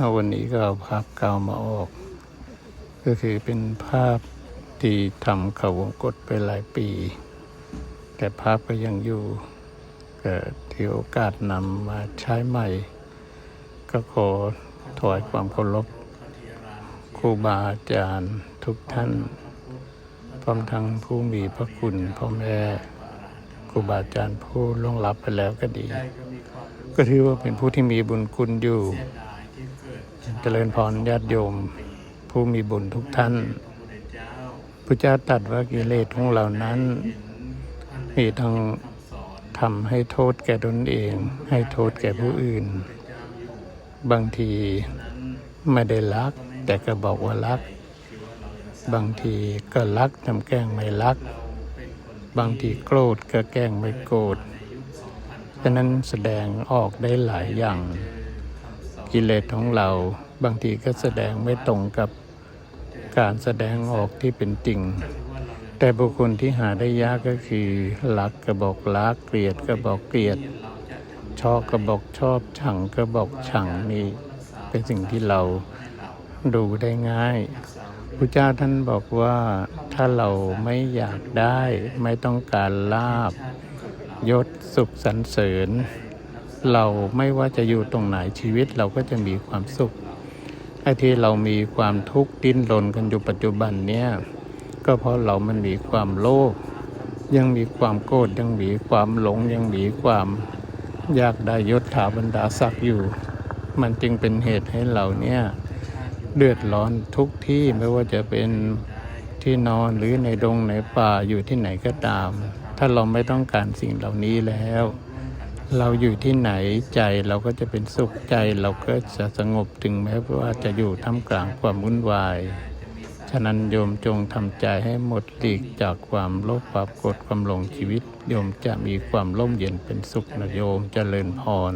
แล้ววันนี้ก็เอาภาพเก่ามาออก ก็คือเป็นภาพที่ทำเขาวงกตไปหลายปี แต่ภาพก็ยังอยู่เก็ที่โอกาสนำมาใช้ใหม่ ก็ขอถวายความเคารพครูบาอาจารย์ทุกท่าน พร้อมทั้งผู้มีพระคุณพ่อแม่ครูบาอาจารย์ผู้ล่วงลับไปแล้วก็ดี ก็ถือว่าเป็นผู้ที่มีบุญคุณอยู่ เจริญพรญาติโยม ผู้มีบุญทุกท่านพระเจ้าตรัดว่ากิเลสของเรานั้น มีทั้งทำให้โทษแก่ตนเอง ให้โทษแก่ผู้อื่น บางทีไม่ได้รัก แต่ก็บอกว่ารัก บางทีก็รักทำแกล้งไม่รัก บางทีโกรธก็แกล้งไม่โกรธฉะนั้นแสดงออกได้หลายอย่าง กิเลสของเราบางทีก็แสดงไม่ตรงกับการแสดงออกที่เป็นจริง แต่บุคคลที่หาได้ยากก็คือรักก็บอกรักเกลียดก็บอกเกลียด ชอบก็บอกชอบชังก็บอกชังนี่เป็นสิ่งที่เราดูได้ง่ายพระเจ้าท่านบอกว่าถ้าเราไม่อยากได้ไม่ต้องการลาบยศสุขสรรเสริญ เราไม่ว่าจะอยู่ตรงไหนชีวิตเราก็จะมีความสุขไอ้ที่เรามีความทุกข์ดิ้นรนกันอยู่ปัจจุบันเนี่ยก็เพราะเรามันมีความโลภยังมีความโกรธยังมีความหลงยังมีความอยากได้ยศถาบรรดาศักดิ์อยู่ มันจึงเป็นเหตุให้เราเนี่ยเดือดร้อนทุกที่ไม่ว่าจะเป็นที่นอนหรือในดงในป่าอยู่ที่ไหนก็ตาม ถ้าเราไม่ต้องการสิ่งเหล่านี้แล้ว เราอยู่ที่ไหนใจเราก็จะเป็นสุขใจเราก็จะสงบถึงแม้ว่าจะอยู่ท่ามกลางความวุ่นวาย ฉะนั้นโยมจงทำใจให้หมดหลีกจากความโลภความโกรธความหลงชีวิต โยมจะมีความร่มเย็นเป็นสุขนะโยมเจริญพร